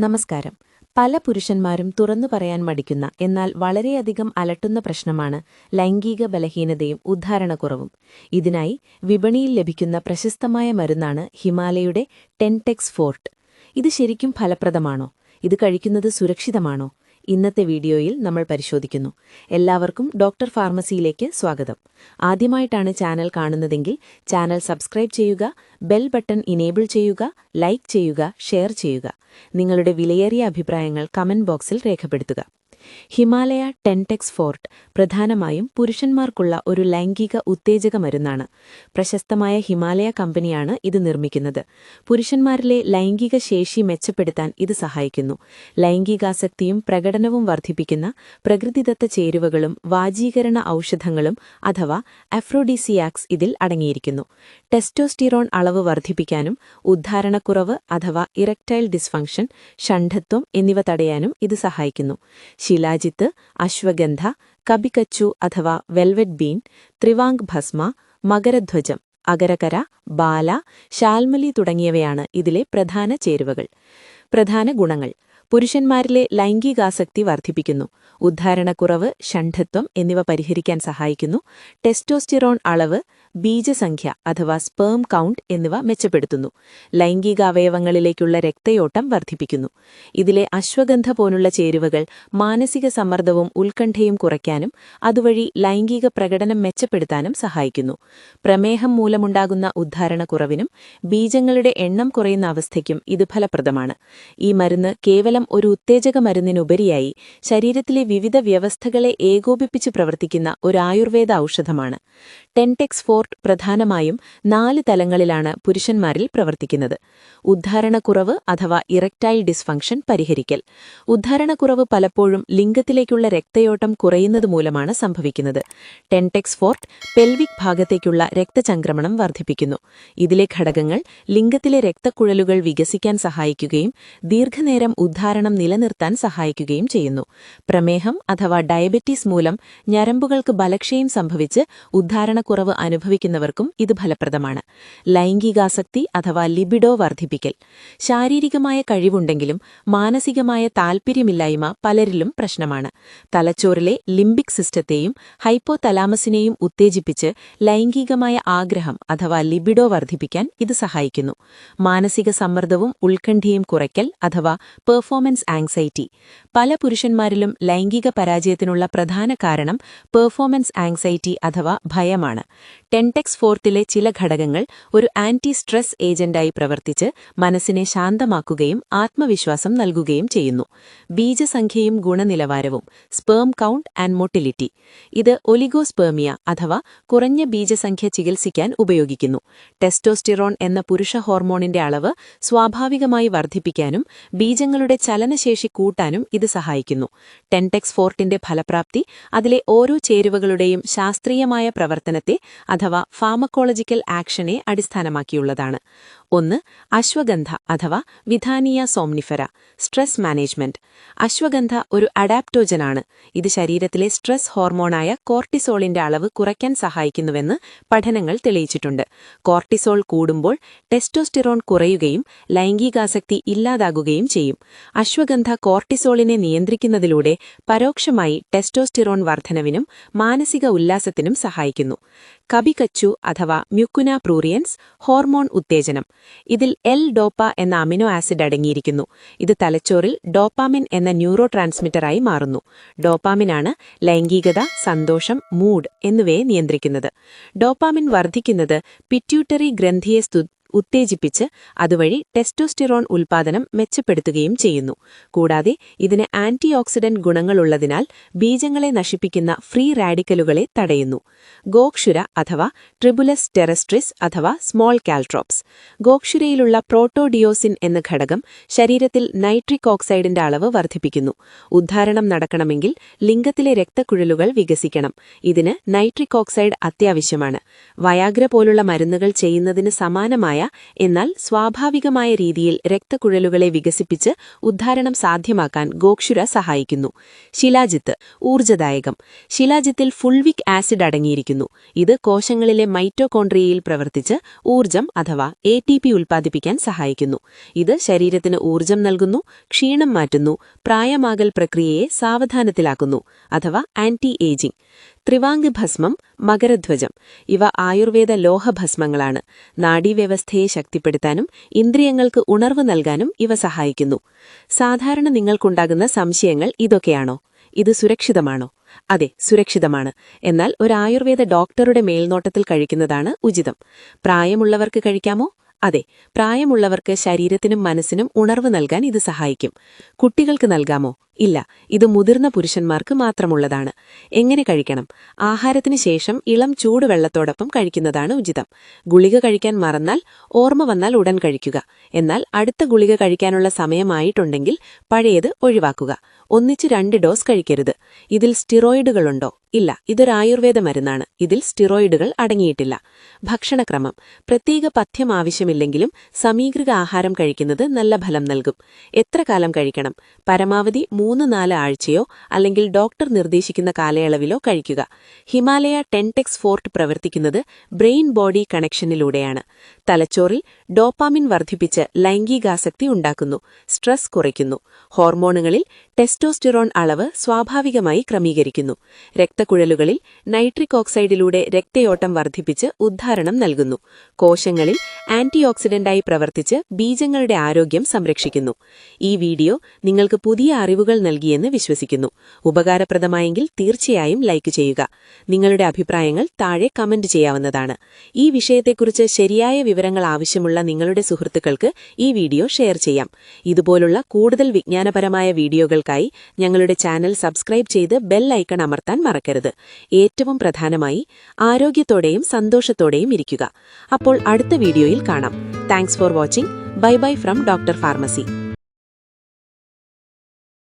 നമസ്കാരം. പല പുരുഷന്മാരും തുറന്നു പറയാൻ മടിക്കുന്ന എന്നാൽ വളരെയധികം അലട്ടുന്ന പ്രശ്നമാണ് ലൈംഗിക ബലഹീനതയും ഉദ്ധാരണക്കുറവും. ഇതിനായി വിപണിയിൽ ലഭിക്കുന്ന പ്രശസ്തമായ മരുന്നാണ് ഹിമാലയുടെ ടെൻടെക്സ് ഫോർട്ട്. ഇത് ശരിക്കും ഫലപ്രദമാണോ? ഇത് കഴിക്കുന്നത് സുരക്ഷിതമാണോ? ഇന്നത്തെ വീഡിയോയിൽ നമ്മൾ പരിശോധിക്കുന്നു. എല്ലാവർക്കും ഡോക്ടർ ഫാർമസിയിലേക്ക് സ്വാഗതം. ആദ്യമായിട്ടാണ് ചാനൽ കാണുന്നതെങ്കിൽ ചാനൽ സബ്സ്ക്രൈബ് ചെയ്യുക ബെൽ ബട്ടൺ ഇനേബിൾ ചെയ്യുക ലൈക്ക് ചെയ്യുക ഷെയർ ചെയ്യുക. നിങ്ങളുടെ വിലയേറിയ അഭിപ്രായങ്ങൾ കമന്റ് ബോക്സിൽ രേഖപ്പെടുത്തുക. ഹിമാലയ ടെൻടെക്സ് ഫോർട്ട് പ്രധാനമായും പുരുഷന്മാർക്കുള്ള ഒരു ലൈംഗിക ഉത്തേജക മരുന്നാണ്. പ്രശസ്തമായ ഹിമാലയ കമ്പനിയാണ് ഇത് നിർമ്മിക്കുന്നത്. പുരുഷന്മാരിലെ ലൈംഗിക ശേഷി മെച്ചപ്പെടുത്താൻ ഇത് സഹായിക്കുന്നു. ലൈംഗികാസക്തിയും പ്രകടനവും വർദ്ധിപ്പിക്കുന്ന പ്രകൃതിദത്ത ചേരുവകളും വാജീകരണ ഔഷധങ്ങളും അഥവാ അഫ്രോഡിസിയാക്സ് ഇതിൽ അടങ്ങിയിരിക്കുന്നു. ടെസ്റ്റോസ്റ്റിറോൺ അളവ് വർദ്ധിപ്പിക്കാനും ഉദ്ധാരണക്കുറവ് അഥവാ ഇറക്ടൈൽ ഡിസ്ഫങ്ഷൻ ഷണ്ഠത്വം എന്നിവ തടയാനും ഇത് സഹായിക്കുന്നു. ശിലാജിത്ത് അശ്വഗന്ധ കബിക്കച്ചു അഥവാ വെൽവെറ്റ് ബീൻ ത്രിവാങ് ഭസ്മ മകരധ്വജം അകരകര ബാല ശാൽമലി തുടങ്ങിയവയാണ് ഇതിലെ പ്രധാന ചേരുവകൾ. പ്രധാന ഗുണങ്ങൾ. പുരുഷന്മാരിലെ ലൈംഗികാസക്തി വർദ്ധിപ്പിക്കുന്നു. ഉദ്ധാരണക്കുറവ് ഷണ്ഠത്വം എന്നിവ പരിഹരിക്കാൻ സഹായിക്കുന്നു. ടെസ്റ്റോസ്റ്റിറോൺ അളവ് ബീജസംഖ്യ അഥവാ സ്പേം കൗണ്ട് എന്നിവ മെച്ചപ്പെടുത്തുന്നു. ലൈംഗികാവയവങ്ങളിലേക്കുള്ള രക്തയോട്ടം വർദ്ധിപ്പിക്കുന്നു. ഇതിലെ അശ്വഗന്ധ പോലുള്ള ചേരുവകൾ മാനസിക സമ്മർദ്ദവും ഉത്കണ്ഠയും കുറയ്ക്കാനും അതുവഴി ലൈംഗിക പ്രകടനം മെച്ചപ്പെടുത്താനും സഹായിക്കുന്നു. പ്രമേഹം മൂലമുണ്ടാകുന്ന ഉദ്ധാരണക്കുറവിനും ബീജങ്ങളുടെ എണ്ണം കുറയുന്ന അവസ്ഥയ്ക്കും ഇത് ഫലപ്രദമാണ്. ഈ മരുന്ന് കേവലം ഒരു ഉത്തേജക മരുന്നിനുപരിയായി ശരീരത്തിലെ വിവിധ വ്യവസ്ഥകളെ ഏകോപിപ്പിച്ച് പ്രവർത്തിക്കുന്ന ഒരു ആയുർവേദ ഔഷധമാണ്. ടെൻടെക്സ് ഫോർട്ട് പ്രധാനമായും നാല് തലങ്ങളിലാണ് പുരുഷന്മാരിൽ പ്രവർത്തിക്കുന്നത്. ഉദ്ധാരണക്കുറവ് അഥവാ ഇറക്ടൈൽ ഡിസ്ഫങ്ഷൻ പരിഹരിക്കൽ. ഉദ്ധാരണക്കുറവ് പലപ്പോഴും ലിംഗത്തിലേക്കുള്ള രക്തയോട്ടം കുറയുന്നത് മൂലമാണ് സംഭവിക്കുന്നത്. ടെൻടെക്സ് ഫോർട്ട് പെൽവിക് ഭാഗത്തേക്കുള്ള രക്തചംക്രമണം വർദ്ധിപ്പിക്കുന്നു. ഇതിലെ ഘടകങ്ങൾ ലിംഗത്തിലെ രക്തക്കുഴലുകൾ വികസിക്കാൻ സഹായിക്കുകയും ദീർഘനേരം ഉദ്ധാരണം നിലനിർത്താൻ സഹായിക്കുകയും ചെയ്യുന്നു. പ്രമേഹം അഥവാ ഡയബറ്റീസ് മൂലം ഞരമ്പുകൾക്ക് ബലക്ഷയം സംഭവിച്ച് ഉദ്ധാരണക്കുറവ് അനുഭവിക്കുന്നവർക്കും ഇത് ഫലപ്രദമാണ്. ലൈംഗികാസക്തി അഥവാ ലിബിഡോ വർദ്ധിപ്പിക്കൽ. ശാരീരികമായ കഴിവുണ്ടെങ്കിലും മാനസികമായ താൽപ്പര്യമില്ലായ്മ പലരിലും പ്രശ്നമാണ്. തലച്ചോറിലെ ലിംബിക് സിസ്റ്റത്തെയും ഹൈപ്പോ തലാമസിനെയും ഉത്തേജിപ്പിച്ച് ലൈംഗികമായ ആഗ്രഹം അഥവാ ലിബിഡോ വർദ്ധിപ്പിക്കാൻ ഇത് സഹായിക്കുന്നു. മാനസിക സമ്മർദ്ദവും ഉത്കണ്ഠയും കുറയ്ക്കൽ അഥവാ പെർഫോമൻസ് ആങ്സൈറ്റി പല പുരുഷന്മാരിലും ലൈംഗിക പരാജയത്തിനുള്ള പ്രധാന കാരണം പെർഫോമൻസ് ആങ്സൈറ്റി അഥവാ ഭയമാണ്. ടെൻടെക്സ് ഫോർത്തിലെ ചില ഘടകങ്ങൾ ഒരു ആന്റി സ്ട്രെസ് ഏജന്റായി പ്രവർത്തിച്ച് മനസ്സിനെ ശാന്തമാക്കുകയും ആത്മവിശ്വാസം നൽകുകയും ചെയ്യുന്നു. ബീജസംഖ്യയും ഗുണനിലവാരവും സ്പേം കൗണ്ട് ആൻഡ് മൊട്ടിലിറ്റി ഇത് ഒലിഗോസ്പേമിയ അഥവാ കുറഞ്ഞ ബീജസംഖ്യ ചികിത്സിക്കാൻ ഉപയോഗിക്കുന്നു. ടെസ്റ്റോസ്റ്റിറോൺ എന്ന പുരുഷ ഹോർമോണിന്റെ അളവ് സ്വാഭാവികമായി വർദ്ധിപ്പിക്കാനും ബീജങ്ങളുടെ ചലനശേഷി കൂട്ടാനും ഇത് സഹായിക്കുന്നു. ടെൻടെക്സ് ഫോർട്ടിന്റെ ഫലപ്രാപ്തി അതിലെ ഓരോ ചേരുവകളുടെയും ശാസ്ത്രീയമായ പ്രവർത്തനത്തെ അഥവാ ഫാമക്കോളജിക്കൽ ആക്ഷനെ അടിസ്ഥാനമാക്കിയുള്ളതാണ്. ഒന്ന് അശ്വഗന്ധ അഥവാ withania somnifera stress management ashwagandha ഒരു അഡാപ്റ്റോജനാണ്. ഇത് ശരീരത്തിലെ സ്ട്രെസ് ഹോർമോണായ കോർട്ടിസോളിന്റെ അളവ് കുറയ്ക്കാൻ സഹായിക്കുന്നുവെന്ന് പഠനങ്ങൾ തെളിയിച്ചിട്ടുണ്ട്. കോർട്ടിസോൾ കൂടുമ്പോൾ ടെസ്റ്റോസ്റ്റിറോൺ കുറയുകയും ലൈംഗികാസക്തി ഇല്ലാതാകുകയും ചെയ്യും. അശ്വഗന്ധ കോർട്ടിസോളിനെ നിയന്ത്രിക്കുന്നതിലൂടെ പരോക്ഷമായി ടെസ്റ്റോസ്റ്റിറോൺ വർധനവിനും മാനസിക ഉല്ലാസത്തിനും സഹായിക്കുന്നു. കബികച്ചു അഥവാ മ്യുക്കുന പ്രൂറിയൻസ് ഹോർമോൺ ഉത്തേജനം. ഇതിൽ എൽ ഡോപ്പ എന്ന അമിനോ ആസിഡ് അടങ്ങിയിരിക്കുന്നു. ഇത് തലച്ചോറിൽ ഡോപ്പാമിൻ എന്ന ന്യൂറോ ട്രാൻസ്മിറ്ററായി മാറുന്നു. ഡോപ്പാമിനാണ് ലൈംഗികത സന്തോഷം മൂഡ് എന്നിവയെ നിയന്ത്രിക്കുന്നത്. ഡോപ്പാമിൻ വർദ്ധിക്കുന്നത് പിറ്റ്യൂട്ടറി ഗ്രന്ഥിയെ ഉത്തേജിപ്പിച്ച് അതുവഴി ടെസ്റ്റോസ്റ്റിറോൺ ഉൽപാദനം മെച്ചപ്പെടുത്തുകയും ചെയ്യുന്നു. കൂടാതെ ഇതിന് ആന്റി ഓക്സിഡന്റ് ഗുണങ്ങളുള്ളതിനാൽ ബീജങ്ങളെ നശിപ്പിക്കുന്ന ഫ്രീ റാഡിക്കലുകളെ തടയുന്നു. ഗോക്ഷുര അഥവാ ട്രിബുലസ് ടെറസ്ട്രിസ് അഥവാ സ്മോൾ കാൽട്രോപ്സ്. ഗോക്ഷുരയിലുള്ള പ്രോട്ടോഡിയോസിൻ എന്ന ഘടകം ശരീരത്തിൽ നൈട്രിക് ഓക്സൈഡിന്റെ അളവ് വർദ്ധിപ്പിക്കുന്നു. ഉദ്ധാരണം നടക്കണമെങ്കിൽ ലിംഗത്തിലെ രക്തക്കുഴലുകൾ വികസിക്കണം. ഇതിന് നൈട്രിക് ഓക്സൈഡ് അത്യാവശ്യമാണ്. വയാഗ്ര പോലുള്ള മരുന്നുകൾ ചെയ്യുന്നതിന് സമാനമായ ദുർബലമായ എന്നാൽ സ്വാഭാവികമായ രീതിയിൽ രക്തക്കുഴലുകളെ വികസിപ്പിച്ച് ഉദ്ധാരണം സാധ്യമാക്കാൻ ഗോക്ഷുര സഹായിക്കുന്നു. ശിലാജിത്ത് ഊർജദായകം. ശിലാജിത്തിൽ ഫുൾവിക് ആസിഡ് അടങ്ങിയിരിക്കുന്നു. ഇത് കോശങ്ങളിലെ മൈറ്റോകോൺട്രിയയിൽ പ്രവർത്തിച്ച് ഊർജം അഥവാ എ ഉൽപ്പാദിപ്പിക്കാൻ സഹായിക്കുന്നു. ഇത് ശരീരത്തിന് ഊർജം നൽകുന്നു ക്ഷീണം മാറ്റുന്നു പ്രായമാകൽ പ്രക്രിയയെ സാവധാനത്തിലാക്കുന്നു അഥവാ ആന്റി ഏജിംഗ് ത്രിവാംഗ് ഭസ്മം മകരധ്വജം. ഇവ ആയുർവേദ ലോഹഭസ്മങ്ങളാണ്. നാഡീവ്യവസ്ഥയെ ശക്തിപ്പെടുത്താനും ഇന്ദ്രിയങ്ങൾക്ക് ഉണർവ് നൽകാനും ഇവ സഹായിക്കുന്നു. സാധാരണ നിങ്ങൾക്കുണ്ടാകുന്ന സംശയങ്ങൾ ഇതൊക്കെയാണോ? ഇത് സുരക്ഷിതമാണോ? അതെ സുരക്ഷിതമാണ്. എന്നാൽ ഒരു ആയുർവേദ ഡോക്ടറുടെ മേൽനോട്ടത്തിൽ കഴിക്കുന്നതാണ് ഉചിതം. പ്രായമുള്ളവർക്ക് കഴിക്കാമോ? അതെ പ്രായമുള്ളവർക്ക് ശരീരത്തിനും മനസ്സിനും ഉണർവ് നൽകാൻ ഇത് സഹായിക്കും. കുട്ടികൾക്ക് നൽകാമോ? ഇല്ല ഇത് മുതിർന്ന പുരുഷന്മാർക്ക് മാത്രമുള്ളതാണ്. എങ്ങനെ കഴിക്കണം? ആഹാരത്തിന് ശേഷം ഇളം ചൂടുവെള്ളത്തോടൊപ്പം കഴിക്കുന്നതാണ് ഉചിതം. ഗുളിക കഴിക്കാൻ മറന്നാൽ ഓർമ്മ വന്നാൽ ഉടൻ കഴിക്കുക. എന്നാൽ അടുത്ത ഗുളിക കഴിക്കാനുള്ള സമയമായിട്ടുണ്ടെങ്കിൽ പഴയത് ഒഴിവാക്കുക. ഒന്നിച്ച് രണ്ട് ഡോസ് കഴിക്കരുത്. ഇതിൽ സ്റ്റിറോയിഡുകളുണ്ടോ? ഇല്ല ഇതൊരു ആയുർവേദ മരുന്നാണ്. ഇതിൽ സ്റ്റിറോയിഡുകൾ അടങ്ങിയിട്ടില്ല. ഭക്ഷണക്രമം. പ്രത്യേക പഥ്യം ആവശ്യമില്ലെങ്കിലും സമീകൃത ആഹാരം കഴിക്കുന്നത് നല്ല ഫലം നൽകും. എത്ര കാലം കഴിക്കണം? പരമാവധി മൂന്ന് നാല് ആഴ്ചയോ അല്ലെങ്കിൽ ഡോക്ടർ നിർദ്ദേശിക്കുന്ന കാലയളവിലോ കഴിക്കുക. ഹിമാലയ ടെൻടെക്സ് ഫോർട്ട് പ്രവർത്തിക്കുന്നത് ബ്രെയിൻ ബോഡി കണക്ഷനിലൂടെയാണ്. തലച്ചോറിൽ ഡോപ്പാമിൻ വർദ്ധിപ്പിച്ച് ലൈംഗികാസക്തി ഉണ്ടാക്കുന്നു സ്ട്രെസ് കുറയ്ക്കുന്നു ഹോർമോണുകളിൽ ടെസ്റ്റോസ്റ്റിറോൺ അളവ് സ്വാഭാവികമായി ക്രമീകരിക്കുന്നു. രക്തക്കുഴലുകളിൽ നൈട്രിക് ഓക്സൈഡിലൂടെ രക്തയോട്ടം വർദ്ധിപ്പിച്ച് ഉദ്ധാരണം നൽകുന്നു. കോശങ്ങളിൽ ആന്റിഓക്സിഡന്റായി പ്രവർത്തിച്ച് ബീജങ്ങളുടെ ആരോഗ്യം സംരക്ഷിക്കുന്നു. ഈ വീഡിയോ നിങ്ങൾക്ക് പുതിയ അറിവുകൾ നൽകിയെന്ന് വിശ്വസിക്കുന്നു. ഉപകാരപ്രദമായെങ്കിൽ തീർച്ചയായും ലൈക്ക് ചെയ്യുക. നിങ്ങളുടെ അഭിപ്രായങ്ങൾ താഴെ കമന്റ് ചെയ്യാവുന്നതാണ്. ഈ വിഷയത്തെക്കുറിച്ച് ശരിയായ വിവരങ്ങൾ ആവശ്യമുള്ള നിങ്ങളുടെ സുഹൃത്തുക്കൾക്ക് ഈ വീഡിയോ ഷെയർ ചെയ്യാം. ഇതുപോലുള്ള കൂടുതൽ വിജ്ഞാനപരമായ വീഡിയോകൾക്കായി ഞങ്ങളുടെ ചാനൽ സബ്സ്ക്രൈബ് ചെയ്ത് ബെൽ ഐക്കൺ അമർത്താൻ മറക്കരുത്. ഏറ്റവും പ്രധാനമായി ആരോഗ്യത്തോടെയും സന്തോഷത്തോടെയും ഇരിക്കുക. അപ്പോൾ അടുത്ത വീഡിയോയിൽ കാണാം. Thanks for watching. Bye bye from doctor pharmacy.